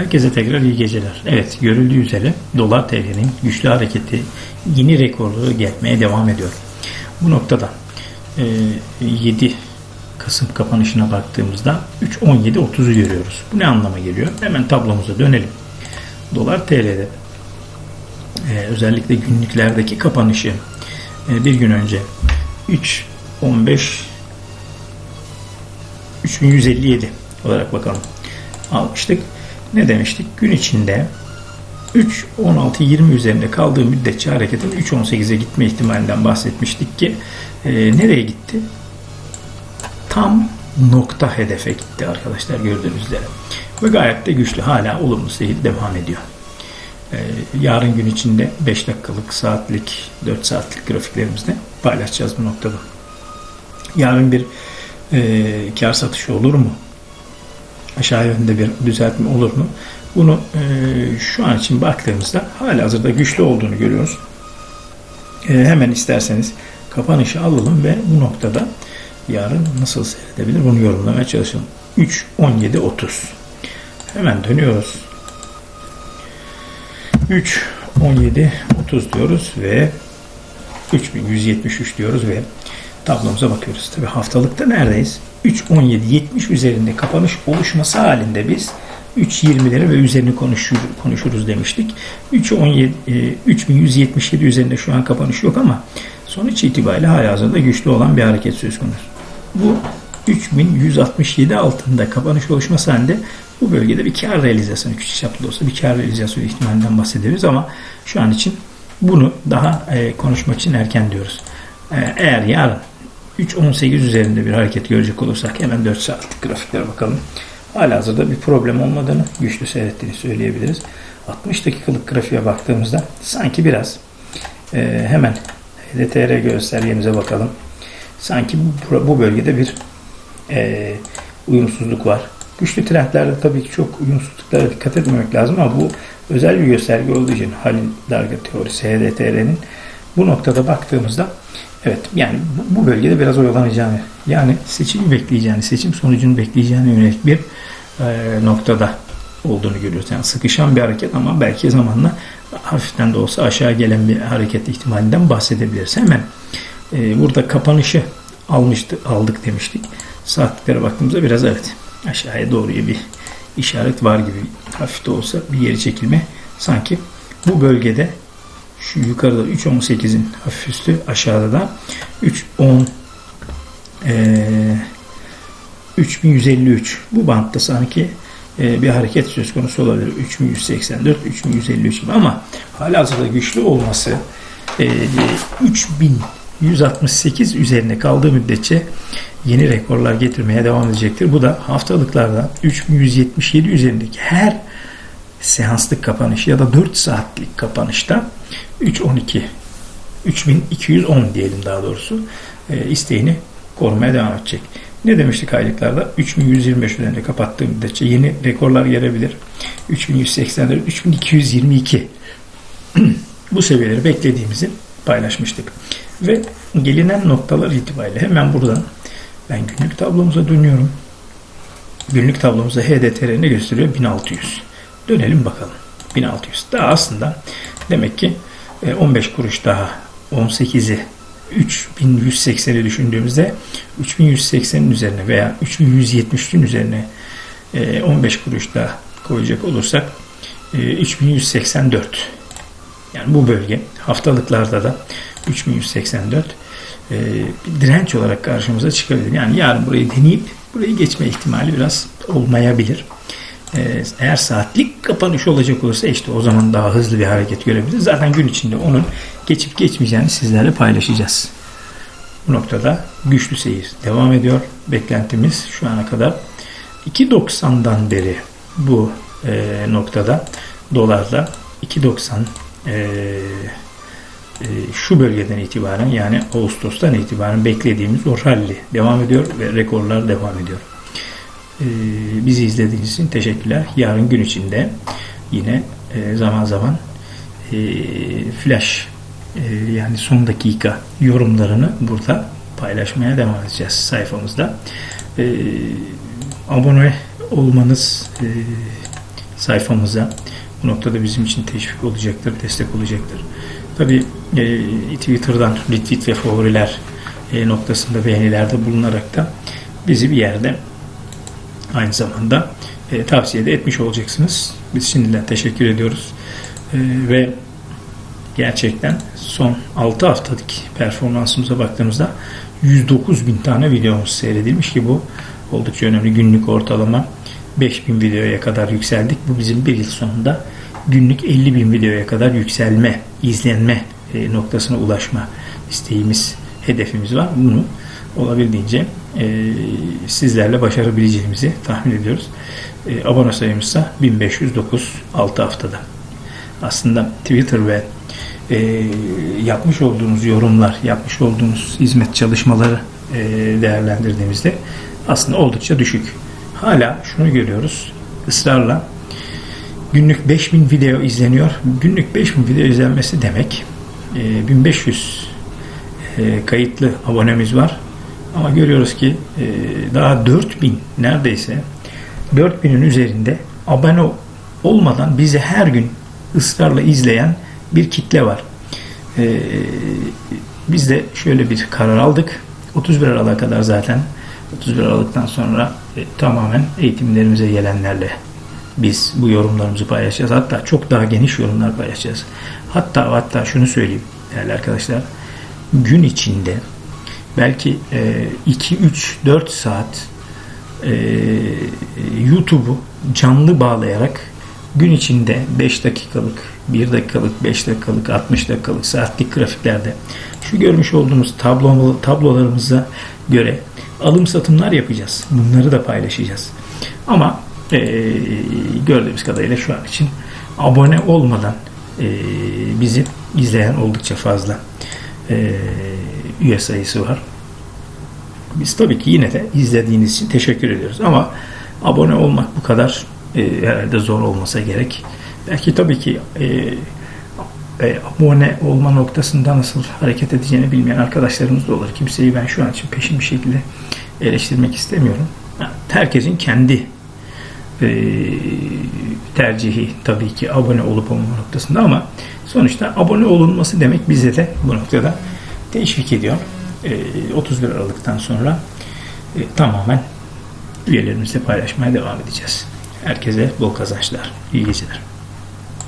Herkese tekrar iyi geceler. Evet görüldüğü üzere dolar TL'nin güçlü hareketi yeni rekorları gelmeye devam ediyor. Bu noktada e, 7 Kasım kapanışına baktığımızda 3.17.30'u görüyoruz. Bu ne anlama geliyor? Hemen tablomuza dönelim. Dolar TL'de e, özellikle günlüklerdeki kapanışı e, bir gün önce 3.15 3157 olarak bakalım almıştık. Ne demiştik? Gün içinde 3 16 20 üzerinde kaldığı müddetçe hareketin 3 18'e gitme ihtimalinden bahsetmiştik ki e, nereye gitti? Tam nokta hedefe gitti arkadaşlar gördüğünüz üzere. Ve gayet de güçlü hala olumlu seyir devam ediyor. E, yarın gün içinde 5 dakikalık, saatlik, 4 saatlik grafiklerimizde paylaşacağız bu noktada. Yarın bir e, kar satışı olur mu? Aşağı yönde bir düzeltme olur mu? Bunu e, şu an için baktığımızda hala hazırda güçlü olduğunu görüyoruz. E, hemen isterseniz kapanışı alalım ve bu noktada yarın nasıl seyredebilir bunu yorumlamaya çalışalım. 3, 17, 30. Hemen dönüyoruz. 3, 17, 30 diyoruz ve 3173 diyoruz ve tablomuza bakıyoruz. Tabi haftalıkta neredeyiz? 3.17.70 üzerinde kapanış oluşması halinde biz 3.20'leri ve üzerini konuşur, konuşuruz demiştik. 3.17 3177 üzerinde şu an kapanış yok ama sonuç itibariyle hala hazırda güçlü olan bir hareket söz konusu. Bu 3167 altında kapanış oluşması halinde bu bölgede bir kar realizasyonu küçük çaplı olsa bir kar realizasyonu ihtimalinden bahsederiz ama şu an için bunu daha e, konuşmak için erken diyoruz. E, eğer yarın 3.18 üzerinde bir hareket görecek olursak hemen 4 saatlik grafiklere bakalım. Hala hazırda bir problem olmadığını, güçlü seyrettiğini söyleyebiliriz. 60 dakikalık grafiğe baktığımızda sanki biraz e, hemen HDTR göstergemize bakalım. Sanki bu, bu bölgede bir e, uyumsuzluk var. Güçlü trendlerde tabii ki çok uyumsuzluklara dikkat etmemek lazım ama bu özel bir gösterge olduğu için Halil Darga teorisi HDTR'nin bu noktada baktığımızda Evet yani bu, bölgede biraz oyalanacağını yani seçimi bekleyeceğini, seçim sonucunu bekleyeceğini yönelik bir e, noktada olduğunu görüyoruz. Yani sıkışan bir hareket ama belki zamanla hafiften de olsa aşağı gelen bir hareket ihtimalinden bahsedebiliriz. Hemen e, burada kapanışı almıştı, aldık demiştik. Saatliklere baktığımızda biraz evet aşağıya doğruya bir işaret var gibi hafif de olsa bir geri çekilme sanki bu bölgede şu yukarıda 3.18'in hafif üstü aşağıda da 3.10 e, 3153 bu bantta sanki e, bir hareket söz konusu olabilir. 3184 3153 gibi. Ama hala hazırda güçlü olması e, 3168 üzerine kaldığı müddetçe yeni rekorlar getirmeye devam edecektir. Bu da haftalıklarda 3177 üzerindeki her seanslık kapanış ya da 4 saatlik kapanışta 3.12 3210 diyelim daha doğrusu e, isteğini korumaya devam edecek. Ne demiştik aylıklarda? 3125 üzerinde kapattığı müddetçe yeni rekorlar gelebilir. 3184, 3222 bu seviyeleri beklediğimizi paylaşmıştık. Ve gelinen noktalar itibariyle hemen buradan ben günlük tablomuza dönüyorum. Günlük tablomuzda HDTR ne gösteriyor? 1600. Dönelim bakalım. 1600. Daha aslında demek ki 15 e, kuruş daha 18'i 3180'i düşündüğümüzde 3180'in üzerine veya 3170'in üzerine 15 e, kuruş daha koyacak olursak 3184 e, yani bu bölge haftalıklarda da 3184 bir direnç olarak karşımıza çıkabilir. Yani yarın burayı deneyip burayı geçme ihtimali biraz olmayabilir. Ee, eğer saatlik kapanış olacak olursa işte o zaman daha hızlı bir hareket görebiliriz. Zaten gün içinde onun geçip geçmeyeceğini sizlerle paylaşacağız. Bu noktada güçlü seyir devam ediyor. Beklentimiz şu ana kadar 2.90'dan beri bu e, noktada dolarda 2.90 e, e, şu bölgeden itibaren yani Ağustos'tan itibaren beklediğimiz o rally devam ediyor ve rekorlar devam ediyor. Ee, bizi izlediğiniz için teşekkürler. Yarın gün içinde yine e, zaman zaman e, flash e, yani son dakika yorumlarını burada paylaşmaya devam edeceğiz sayfamızda. Abone olmanız sayfamıza. Bu noktada bizim için teşvik olacaktır, destek olacaktır. Tabii e, Twitter'dan retweet ve favoriler noktasında beğenilerde bulunarak da bizi bir yerde aynı zamanda e, tavsiye de etmiş olacaksınız. Biz şimdiden teşekkür ediyoruz. E, ve gerçekten son 6 haftalık performansımıza baktığımızda 109 bin tane videomuz seyredilmiş ki bu oldukça önemli. Günlük ortalama 5000 videoya kadar yükseldik. Bu bizim bir yıl sonunda günlük 50 bin videoya kadar yükselme, izlenme e, noktasına ulaşma isteğimiz, hedefimiz var. Bunu olabildiğince e, sizlerle başarabileceğimizi tahmin ediyoruz. E, abone sayımızsa 1509 6 haftada. Aslında Twitter ve e, yapmış olduğunuz yorumlar, yapmış olduğunuz hizmet çalışmaları e, değerlendirdiğimizde aslında oldukça düşük. Hala şunu görüyoruz ısrarla günlük 5000 video izleniyor. Günlük 5000 video izlenmesi demek e, 1500 e, kayıtlı abonemiz var. Ama görüyoruz ki e, daha 4000 neredeyse 4000'in üzerinde abone olmadan bizi her gün ısrarla izleyen bir kitle var. E, biz de şöyle bir karar aldık. 31 Aralık'a kadar zaten 31 Aralık'tan sonra e, tamamen eğitimlerimize gelenlerle biz bu yorumlarımızı paylaşacağız. Hatta çok daha geniş yorumlar paylaşacağız. Hatta hatta şunu söyleyeyim değerli arkadaşlar. Gün içinde belki 2, 3, 4 saat e, YouTube'u canlı bağlayarak gün içinde 5 dakikalık, 1 dakikalık, 5 dakikalık, 60 dakikalık saatlik grafiklerde şu görmüş olduğumuz tablo, tablolarımıza göre alım satımlar yapacağız. Bunları da paylaşacağız. Ama e, gördüğümüz kadarıyla şu an için abone olmadan e, bizi izleyen oldukça fazla e, üye sayısı var. Biz tabii ki yine de izlediğiniz için teşekkür ediyoruz. Ama abone olmak bu kadar e, herhalde zor olmasa gerek. Belki tabii ki e, e, abone olma noktasında nasıl hareket edeceğini bilmeyen arkadaşlarımız da olur. Kimseyi ben şu an için peşin bir şekilde eleştirmek istemiyorum. Herkesin kendi e, tercihi tabii ki abone olup olma noktasında ama sonuçta abone olunması demek bize de bu noktada teşvik ediyor. E, 31 Aralık'tan sonra e, tamamen üyelerimizle paylaşmaya devam edeceğiz. Herkese bol kazançlar. İyi geceler.